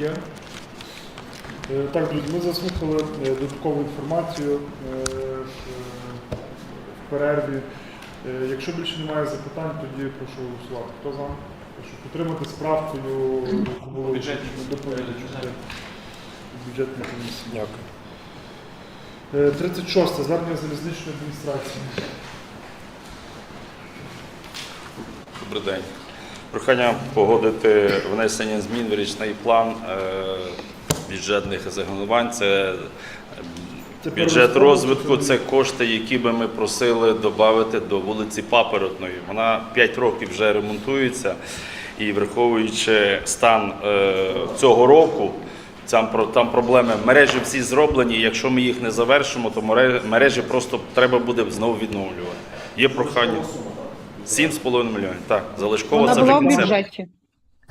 Є. Е, Так, друзі, ми заслухали е, додаткову інформацію е, в- перерві. Якщо більше немає запитань, тоді прошу голосувати. Хто за? Прошу підтримати Бюджетні. доповідачу бюджетної комісії. Дякую. Е, 36. Звернення залізничної адміністрації. Добрий день. Прохання погодити внесення змін в річний план е, бюджетних асигнувань. Це бюджет розвитку, це кошти, які би ми просили додати до вулиці Папоротної. Вона 5 років вже ремонтується. І враховуючи стан е, цього року, там, там проблеми. Мережі всі зроблені. Якщо ми їх не завершимо, то мережі просто треба буде знову відновлювати. Є прохання. 7,5 мільйонів. Так, залишково Вона це була вже в кінцево. бюджеті.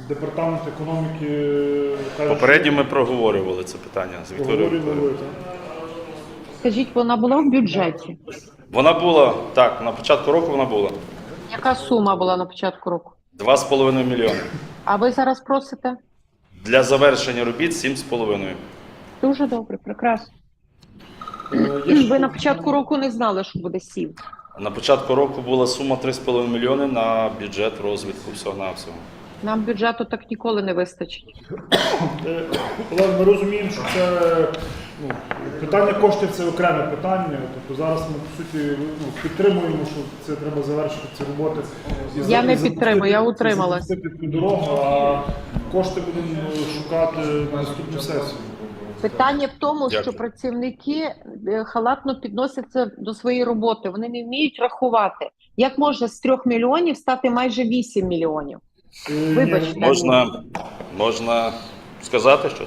Департамент економіки каже, Попередньо ми проговорювали це питання з Вікторією. Так? Скажіть, вона була в бюджеті? Вона була так, на початку року вона була Яка сума була на початку року? 2,5 мільйони. А ви зараз просите? Для завершення робіт 7,5. Дуже добре, прекрасно. Е, є Ви на початку року не знали, що буде сів. На початку року була сума 3,5 мільйони на бюджет розвитку всього на всього. Нам бюджету так ніколи не вистачить. Е, Але ми розуміємо, що це ну, питання коштів це окреме питання. Тобто зараз ми по суті ну, підтримуємо, що це треба завершити ці роботи. І за- Я не і запустити- підтримую, я і утрималась. запустити цю дорогу, а кошти будемо шукати на наступну сесію. Питання в тому, що працівники е, халатно підносяться до своєї роботи. Вони не вміють рахувати. Як може з трьох мільйонів стати майже 8 мільйонів? Е, Вибачте. Можна, можна сказати, що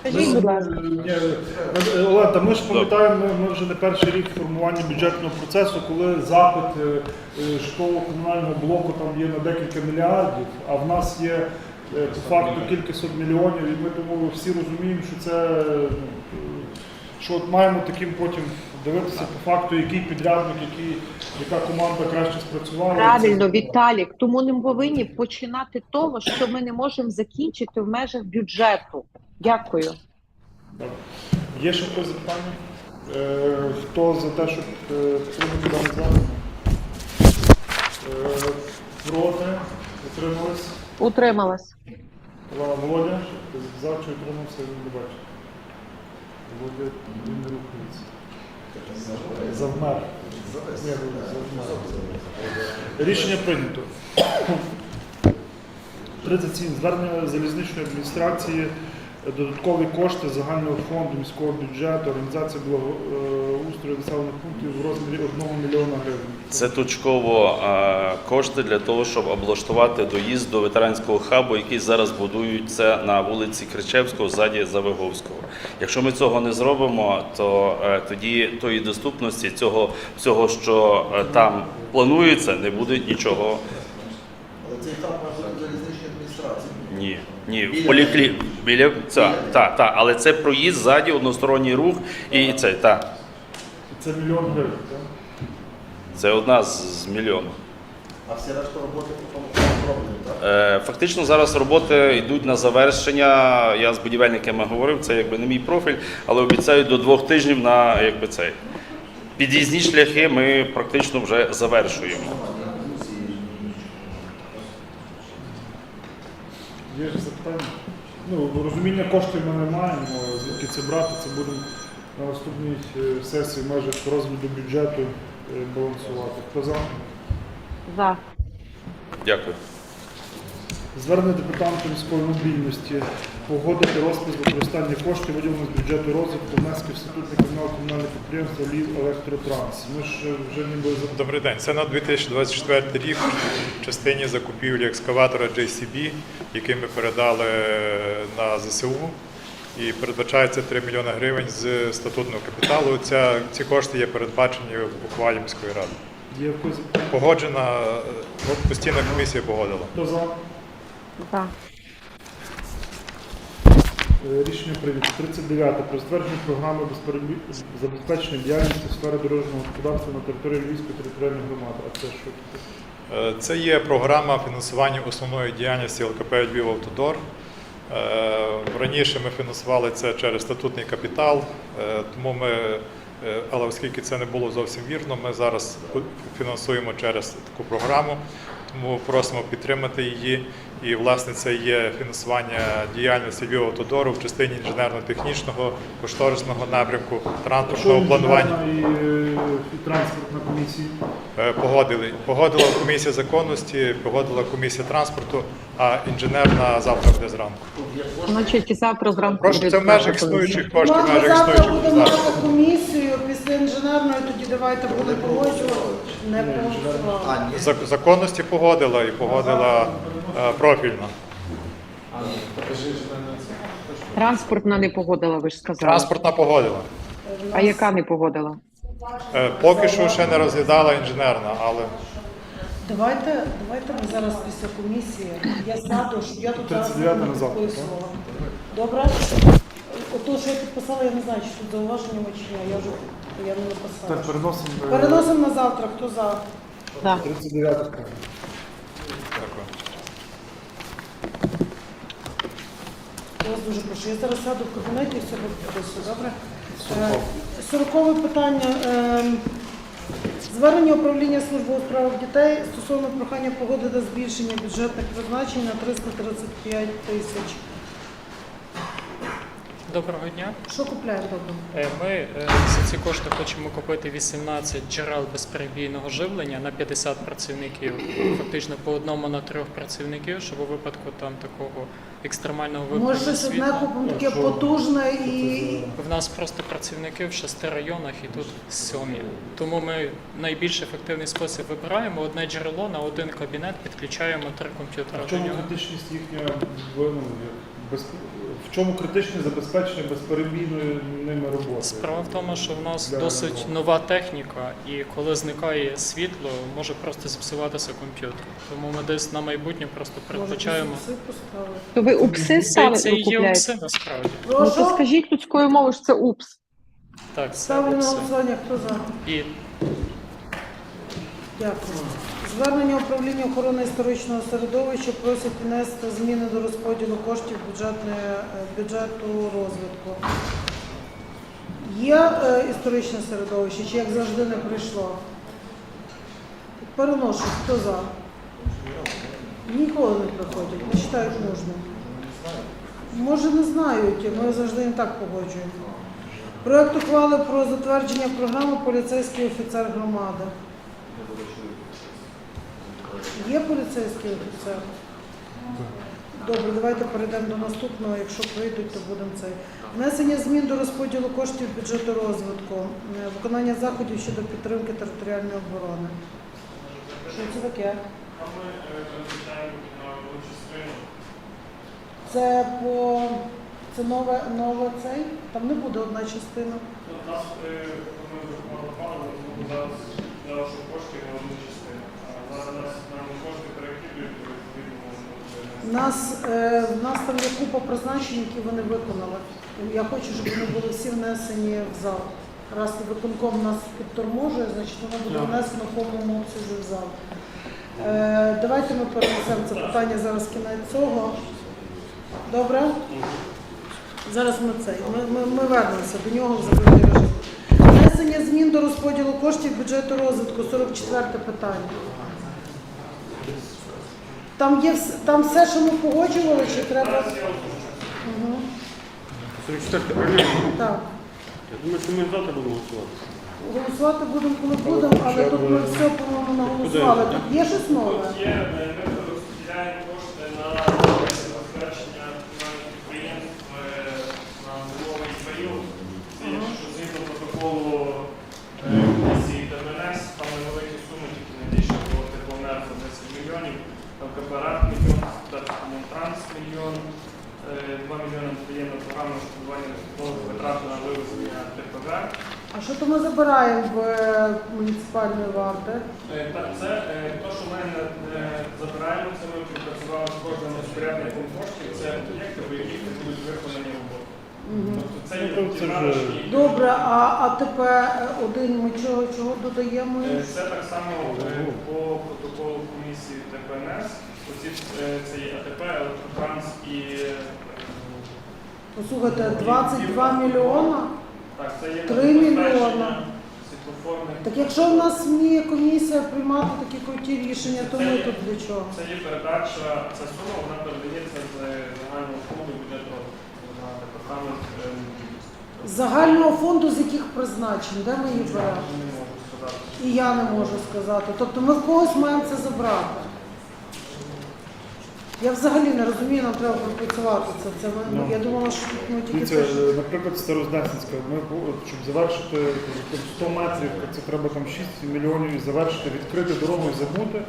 Скажіть, будь ласка. Ні, е, ми ж пам'ятаємо, ми, вже не перший рік формування бюджетного процесу, коли запит е, е, житлово-комунального блоку там є на декілька мільярдів, а в нас є е, по факту кількасот мільйонів, і ми тому всі розуміємо, що це е, що от маємо таким потім дивитися по факту, який підрядник, який, яка команда краще спрацювала. Правильно, Віталік. Тому не повинні починати того, що ми не можемо закінчити в межах бюджету. Дякую. Так. Є ще хтось запитання? Е, хто за те, щоб е, підтримати дане звернення? Е, проти? Утримались? Утрималась. Ла- Володя? За чи утримався, він не бачить. Володя він не рухається. Завмер. Ні. Рішення прийнято. 37. Звернення залізничної адміністрації. Додаткові кошти загального фонду міського бюджету, організація благоустрою населених пунктів в розмірі 1 мільйона гривень. це точково кошти для того, щоб облаштувати доїзд до ветеранського хабу, який зараз будується на вулиці Кричевського, ззаді Завиговського. Якщо ми цього не зробимо, то е, тоді тої доступності цього всього, що е, там планується, не буде нічого. Але цей хаб має бути залізничній адміністрації. Ні, ні, в поліклі біля та, та, та, але це проїзд ззаді, односторонній рух і це та. Це мільйон гривень, так? Це одна з, з мільйону. А всі решта роботи по тому зроблені, так? Е, Фактично зараз роботи йдуть на завершення. Я з будівельниками говорив, це якби не мій профіль, але обіцяю до двох тижнів на якби цей. Під'їзні шляхи ми практично вже завершуємо. Є ж запитання? Ну, розуміння коштів ми не маємо, звідки це брати, це будемо на наступній е, сесії в межах розгляду бюджету е, балансувати. Хто за? За. Дякую. Звернення департаменту міської мобільності погодити розпис використання коштів, виділених з бюджету розвитку внесків в статутний комунального підприємства Лів Електротранс. Ми ж е, вже ніби за Добрий день. Це на 2024 рік в частині закупівлі екскаватора JCB, який ми передали на ЗСУ. І передбачається 3 мільйони гривень з статутного капіталу. Ця, ці кошти є передбачені в ухвалі міської ради. є якось? Погоджена, от постійна комісія погодила. Хто за? За. Е, Рішення прийнято. 39. Про затвердження програми безперебій- забезпечення діяльності в сфері дорожнього господарства на території Львівської територіальної громади. А це що таке? Е, Це є програма фінансування основної діяльності ЛКП Львів Автодор. Е, Раніше ми фінансували це через статутний капітал, е, тому ми, е, але оскільки це не було зовсім вірно, ми зараз фінансуємо через таку програму, тому просимо підтримати її. І власне це є фінансування діяльності Львів автодору в частині інженерно-технічного, кошторисного напрямку, транспортного планування. і, е, і транспортна комісія? Е, Погодили. Погодила комісія законності, погодила комісія транспорту, а інженерна завтра буде зранку. Значить, і завтра зранку. Прошу, це в межах існуючих коштів, в межах завтра існуючих будемо комісію після інженерної, тоді давайте буде погоджувати. Не погоджували. А, ні. Зак- Законності погодила і погодила е, профільно. Транспортна не погодила, ви ж сказали. Транспортна погодила. А яка не погодила? Е, Поки що ще не розглядала інженерна, але Давайте, давайте ми зараз після комісії. Я сяду, щоб я тут зараз 39 не на завтра, підписувала. Добре? Ото, що я підписала, я не знаю, чи тут зауваження чи ні. Я вже я не Так, написала. переносимо е, Переносимо на завтра. Хто за? Так. 39 справа. дякую. Я вас дуже прошу. Я зараз сяду в кабінеті і все підписую, добре? Е, Сорокове питання. Ем, Звернення управління служби у справах дітей стосовно прохання погодити збільшення бюджетних призначень на 335 тисяч. Доброго дня. Що купляємо добре? Е, Ми е, за ці кошти хочемо купити 18 джерел безперебійного живлення на 50 працівників, фактично по одному на трьох працівників, щоб у випадку там такого екстремального Може, вимкнення щось одне купимо таке потужне і В нас просто працівники в шести районах і тут сьомі. Тому ми найбільш ефективний спосіб вибираємо. Одне джерело на один кабінет, підключаємо три комп'ютери. А в до чому нього. критичність їхня ну, як без, в чому критичне забезпечення безперебійної ними роботи? Справа в тому, що в нас Для досить роботи. нова техніка, і коли зникає світло, може просто зіпсуватися комп'ютер. Тому ми десь на майбутнє просто передбачаємо. То ви упси ставите це і є? УПСи насправді. Ну то скажіть людською мовою, що це упс. Так, це Ставлю на УПСи. голосування. Хто за? І Дякую. Звернення управління охорони історичного середовища просять внести зміни до розподілу коштів е, бюджету розвитку. Є е, історичне середовище, чи як завжди не прийшло? Переношу, хто за? Ніколи не приходять, не вважають нужним. Може, не знають, ми завжди не так погоджуємо. Проект ухвали про затвердження програми поліцейський офіцер громади. Є поліцейський офіцер? Добре, давайте перейдемо до наступного. Якщо прийдуть, то будемо цей. Внесення змін до розподілу коштів бюджету розвитку, Е, виконання заходів щодо підтримки територіальної оборони. Що це таке? Це по це нове, нове цей? Там не буде одна частина. У нас е, ми зараз для ваших коштів на одну частину. А Зараз нас. У нас, е, в нас там є купа призначень, які вони виконали. Я хочу, щоб вони були всі внесені в зал. Раз виконком нас підторможує, значить воно буде внесено в повному обсязі в зал. Е, давайте ми перенесемо це питання зараз кінець цього. Добре? Зараз ми це. Ми, ми, ми вернемося до нього в закритий режим. Внесення змін до розподілу коштів бюджету розвитку 44 питання. Там є вс- там все, що ми погоджували, чи треба. Угу. Так. Я думаю, що ми завтра будемо голосувати. Голосувати будемо, коли будемо, але тут ми все, по-моєму, наголосували. Тут є щось нове? Є, е, ми розподіляємо кошти на забезпечення комунальних підприємств е, на минулий період. Це є, що згідно протоколу е, комісії ДМНС, там невеликі суми, тільки не більше було тепломер за 10 мільйонів, КПРА мільйон, Комунтранс мільйон, е, 2 мільйони дає на програму штурмування витрат на вивезення ТПВ. А що то ми забираємо в е, муніципальної варти? Е, Так, це е, те, що ми не забираємо, це ми працювали з кожним розпорядником коштів, це об'єкти, по яких будуть виконані. Тобто це є Ну, це вже-. Добре, а, а тепер е, один ми чого, чого додаємо? Е, Це так само е, по протоколу комісії ТПНС. Оці, е, Це є АТП, Електротранс і Послухайте, 22 мільйона. Так, це є Три забезпечення мільйона. світлофорних. Так якщо в нас вміє комісія приймати такі круті рішення, то ми тут для чого? Це є передача, ця сума вона передається з загального фонду З загального фонду з яких призначень, де ми її беремо? не можу сказати. І я не можу сказати. Тобто ми в когось маємо це забрати. Я взагалі не розумію, нам треба пропрацювати це. це ми- ну, я думала, що тут ну, тільки Дивіться, це. ж- е, наприклад, Старознесенська, ми бу- от, щоб завершити там, 100 метрів, це треба там 6 мільйонів і завершити, відкрити дорогу і забути.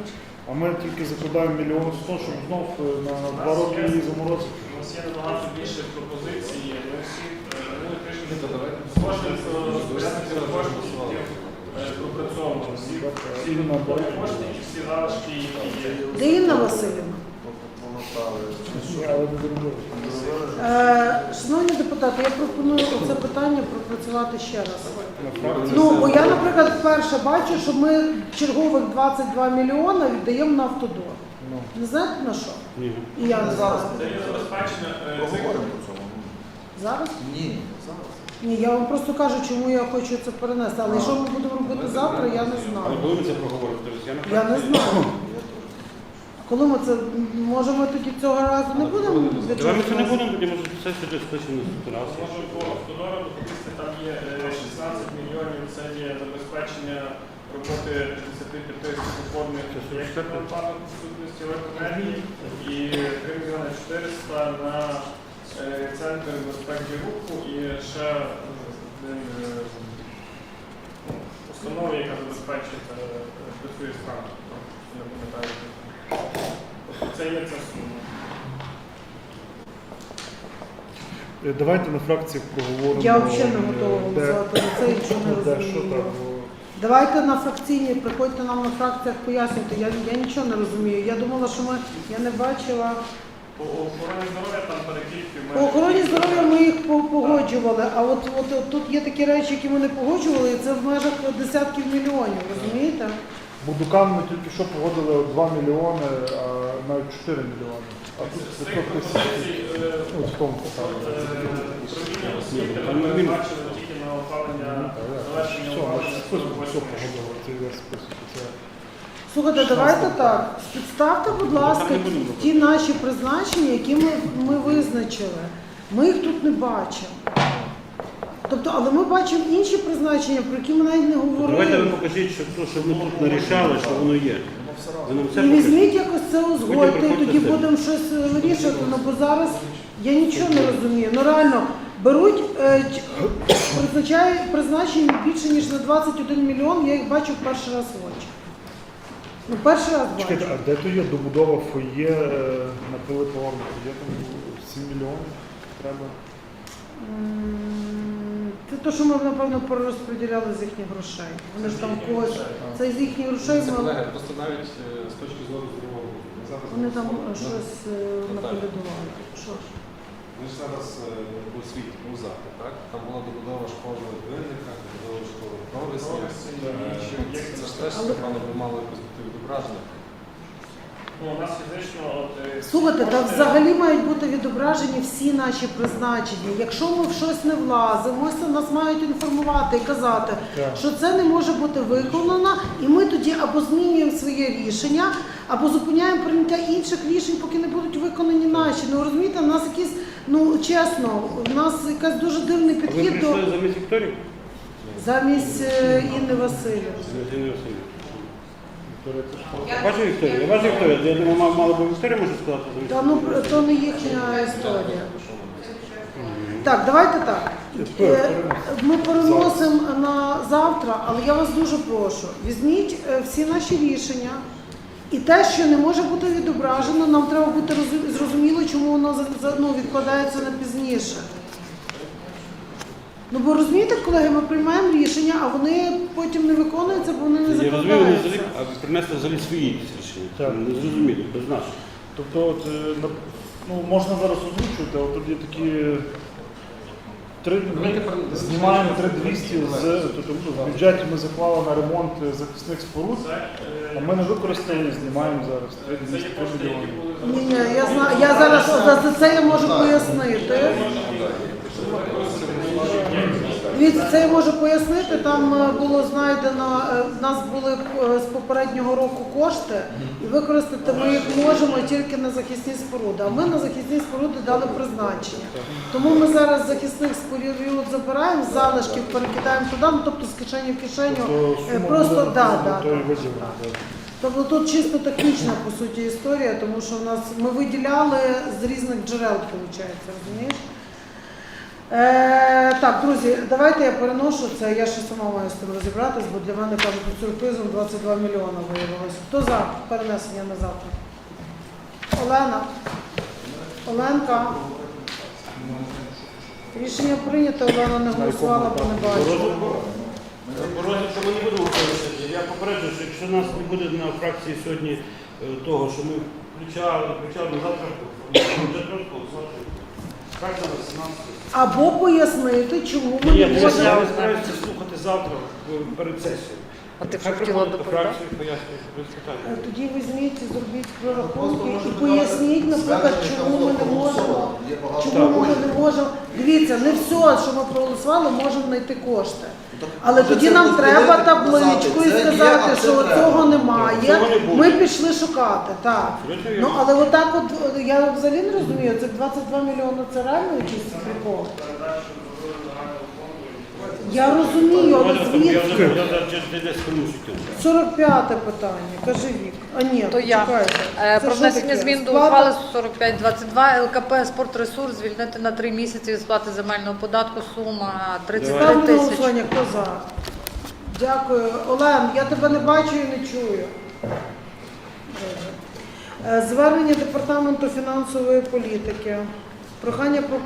А ми тільки закладаємо мільйон 100, щоб знов е, на два роки її заморозити. У нас є набагато більше пропозицій. Ми всі коштів е, пропрацьовували всі кошти і всі залишки, які є. Де Інна Васильівна? Е, шановні депутати, я пропоную це питання пропрацювати ще раз. Ну, бо я, наприклад, вперше бачу, що ми чергових 22 мільйона віддаємо на автодор. Ну. Не знаєте на що? Ні. І я не знаю. Це є забезпечення е, цих Поговоримо про цьому. Зараз? Ні, зараз. Ні, я вам просто кажу, чому я хочу це перенести. Але що ми будемо робити завтра, я не Але знаю. коли ми це проговоримо? Тобто я Я не знаю. Коли ми це може ми тоді цього разу не будемо Давай ми це не будемо, тоді може це сюди спишемо на раз. Може по автодору допустити, там є е, 16 мільйонів, це є забезпечення роботи 35 світлофорних об'єктів на випадок відсутності електроенергії і 3 мільйони 400 на е, центр безпеки руху і ще один е, ну, установа, яка забезпечить е, працює транспортом, не пам'ятаю. Тобто Це є ця сума. Е, Давайте на фракціях проговоримо. Я взагалі не е, готова голосувати за це, якщо не розумію. Давайте на фракційні, приходьте нам на фракціях пояснюйте. Я, я нічого не розумію. Я думала, що ми я не бачила. По охороні здоров'я там перекидки По охороні здоров'я ми їх по- погоджували, а от, от, от тут є такі речі, які ми не погоджували, і це в межах десятків мільйонів, розумієте? Будукам ми тільки що погодили 2 мільйони, а навіть 4 мільйони. А тут З цих 500 тисяч. пропозицій е, Ну, в тому питанні. е, управління освіти ми бачили тільки на опалення завершення Все, ми опалення список все 48 погодили, цей весь список. Це Слухайте, давайте так. Підставте, будь ласка, ті наші призначення, які ми, ми визначили. Ми їх тут не бачимо. Тобто, але ми бачимо інші призначення, про які ми навіть не Давайте ви говорили. покажіть, що то, що ми тут нарішали, що воно є. Ви нам це І покажіть. візьміть якось це узгодьте, і приходьте тоді будемо щось е, вирішувати. Ну бо зараз я нічого не розумію. Ну реально беруть, е, призначають призначення більше ніж на 21 мільйон. Я їх бачу перший раз в очі. Ну перший раз бачу. Чекайте, а де то є добудова фоє е, на Пилипа Орбута? Є там 7 мільйонів? Треба. М, Це те, що ми напевно перерозподіляли з їхніх грошей. Вони ж там когось. Це з їхніх грошей Це ми колеги, просто навіть е, з точки зору здорового вони там щось е. Що ж? Ми ж зараз е, у освіті, у ЗАПі, так? Там була добудова школи Винника, добудова школи. Провесні, інші об'єкти. Це ж теж, напевно, би мало якось бути відображено. Ну, у нас фізично от, е, Слухайте, та взагалі мають бути відображені всі наші призначення. Якщо ми в щось не влазимо, нас мають інформувати і казати, Так. що це не може бути виконано, і ми тоді або змінюємо своє рішення, або зупиняємо прийняття інших рішень, поки не будуть виконані наші. Ну розумієте, у нас якісь, ну чесно, у нас якась дуже дивний А ви підхід до прийшли замість Вікторії? замість е, Інни Васильівни. Замість Інни Васильівни. Вікторія, це ж Я думаю, мав- мало би Вікторія може сказати замість. Та ну то не їхня історія. Так, давайте так. Е, Ми переносимо на завтра, але я вас дуже прошу, візьміть е, всі наші рішення. І те, що не може бути відображено, нам треба бути зрозуміло, чому воно ну, відкладається на пізніше. Ну бо розумієте, колеги, ми приймаємо рішення, а вони потім не виконуються, бо вони не Я розумію, вони закладаються. взагалі, а ви принесли взагалі свої якісь рішення. Так. Не зрозуміло, без нас. Тобто, от, е, на- ну, можна зараз озвучувати, тут є такі. Три, ми знімаємо 3200 з тобто, в бюджеті ми заклали на ремонт захисних споруд, а е, ми не використані знімаємо зараз це 3200 мільйонів. мільйони. Ні, Ні, ні, я знаю. Я зараз за це я можу пояснити. Дивіться, це я можу пояснити. Там е, було знайдено, е, в нас були е, з попереднього року кошти, і використати ми їх можемо тільки на захисні споруди. А ми на захисні споруди дали призначення. Тому ми зараз захисних споруд забираємо, з залишків перекидаємо туди, ну тобто з кишені в кишеню. То Е, Просто да, да, да. Тобто тут чисто технічна по суті історія, тому що в нас ми виділяли з різних джерел, виходить, розумієш? Е, так, друзі, давайте я переношу це. Я ще сама маю з тим розібратись, бо для мене кажуть, під сюрпризом 22 мільйони виявилося. Хто за перенесення на завтра? Олена? Оленка? Рішення прийнято, Олена не голосувала, бо не бачила. Порозі, що ми не будемо виходити. Я попереджую, що якщо нас не буде на фракції сьогодні е, того, що ми включали, включали на завтра, бюджет голосувати. Так зараз 17. Або пояснити, чому ми Ні, не я можемо. збираюся слухати завтра перед сесією. А ти Хай хотіла доповідати? Е, Тоді візьміть, і зробіть прорахунки і поясніть, наприклад, чому ми не можемо. Чому ми не можемо? Дивіться, не все, що ми проголосували, можемо знайти кошти. Але тоді нам треба табличку і сказати, що цього немає. Ми пішли шукати. Так. Ну але отак, от я взагалі не розумію, це 22 мільйони це реально якийсь прикол? Я розумію, але примусити. 45 питання, кажи Вік. А ні, То я. чекайте. Е, Це Про що внесення таке? змін до Сплата? ухвали 4522 ЛКП «Спортресурс» звільнити на три місяці від сплати земельного податку сума 33 Ставлю на тисячі. голосування, хто за? Дякую. Олен, я тебе не бачу і не чую. Добре. Е, Звернення Департаменту фінансової політики. Прохання про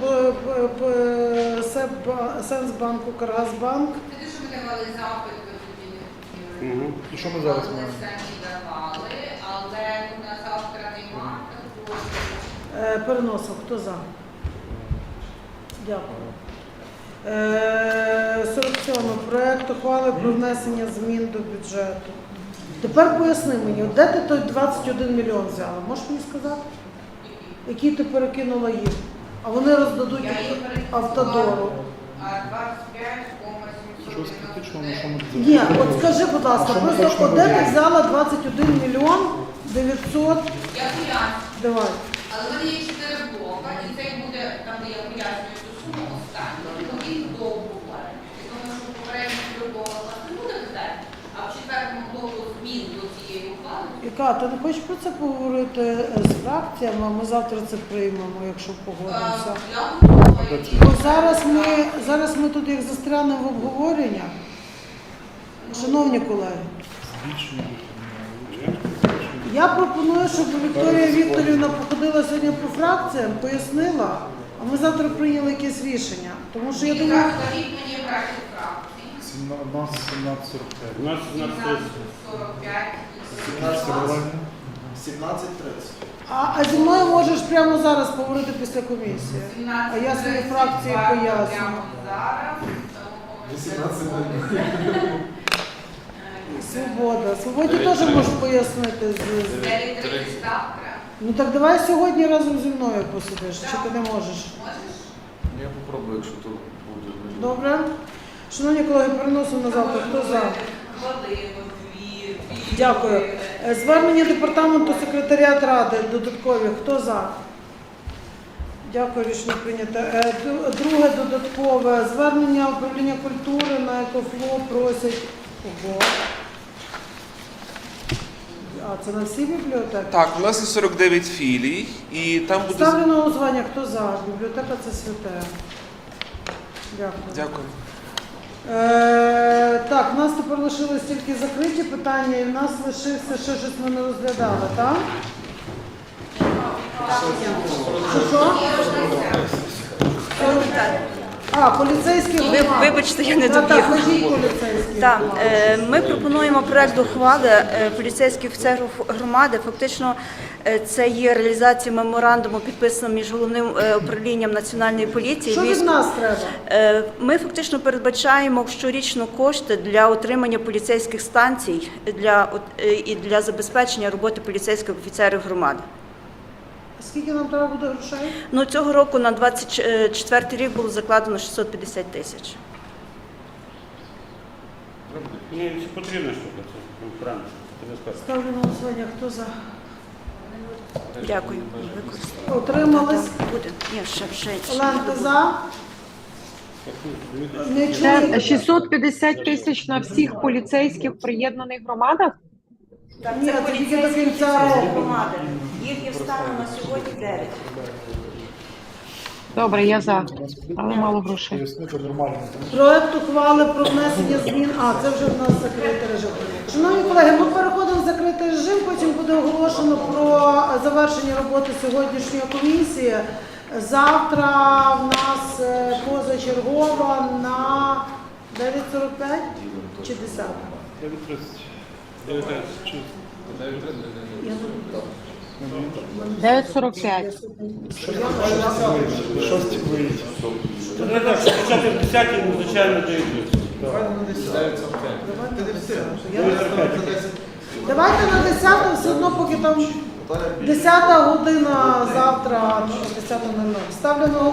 Сенсбанку, Каргазбанк. Те, що ми давали запит, ви тоді не хотіли. Мгм. І що ми зараз Але маємо? самі давали, але на завтра нема такого. Е, Переносив. Хто за? Дякую. Е, 47. Проект ухвали про внесення змін до бюджету. Тепер поясни мені, от де ти той 21 мільйон взяла? Можеш мені сказати? Які ти перекинула їм? А вони роздадуть автодору. А 25,790. Щось таке, що ми Ні, от скажи, будь ласка, просто точно от де ти взяла 21 мільйон 900, Я Давай. але в мене є 4 ухвали ти не хочеш про це поговорити е, з фракціями, а ми завтра це приймемо, якщо погодимося. е, Бо зараз ми, зараз ми тут як застрянемо в обговореннях. Шановні колеги, я пропоную, щоб Вікторія Вікторівна походила сьогодні по фракціям, пояснила, а ми завтра прийняли якесь рішення. Тому що я думаю, У нас 17.45. У нас у нас е, 17:45 і 17.30. 17.30. а, а зі мною можеш прямо зараз поговорити після комісії. А я свої фракції поясню. зараз. 18.00. Свобода. Свободі теж можеш пояснити з. з- завтра. Ну так давай сьогодні разом зі мною посидиш, чи ти не можеш? Можеш? Я попробую, якщо то буде. Добре? Шановні колеги, переносимо на завтра. Хто за? Дві. Дякую. Е, Звернення департаменту секретаріат ради додаткові. Хто за? Дякую, рішення прийнято. Е, Друге додаткове звернення управління культури на екофло просять. Ого. А це на всі бібліотеки? Так, у нас є 49 філій, і там буде. Ставлю на. Хто за? Бібліотека це святе. Дякую. Дякую. Е, так, у нас тепер лишилось тільки закриті питання, і в нас лишився ще щось ми не розглядали, так? Що, що? А, поліцейські Ви- вибачте, я не Так, добігла. Ходіть Так, громади. е, ми пропонуємо проект ухвали е, поліцейських офіцерів громади. Фактично, е, це є реалізація меморандуму, підписаного між головним е, управлінням національної поліції. Що від військ- нас треба? Е, Ми фактично передбачаємо щорічно кошти для отримання поліцейських станцій для от- е, і для забезпечення роботи поліцейських офіцерів громади. Скільки нам треба буде грошей? Ну, цього року на 24 рік було закладено 650 тисяч. Ні, це потрібна штука, це правильно. Ставлю на голосування. Хто за? Дякую. Утримались? Буде. Ні, ще, ще. Олен, ти за? Не Це 650 тисяч на всіх поліцейських приєднаних громадах? Ні, Це це тільки до поліцейські кінця року. громади. Їх є станом на сьогодні 9. Добре, я за, але мало грошей. Пояснити нормально. Проект ухвали про внесення змін. А, це вже в нас закритий режим. Шановні колеги, ми переходимо в закритий режим. Потім буде оголошено про завершення роботи сьогоднішньої комісії. Завтра в нас е, позачергова на 9.45 чи 10? 9.45. Шості виїдь. Не так, що почати в 10 ну, звичайно, дають. Давай на 10. Ти не все. Я не знаю. Давайте на 10 все одно, поки там 10 година завтра, 10.00. Ставлю на.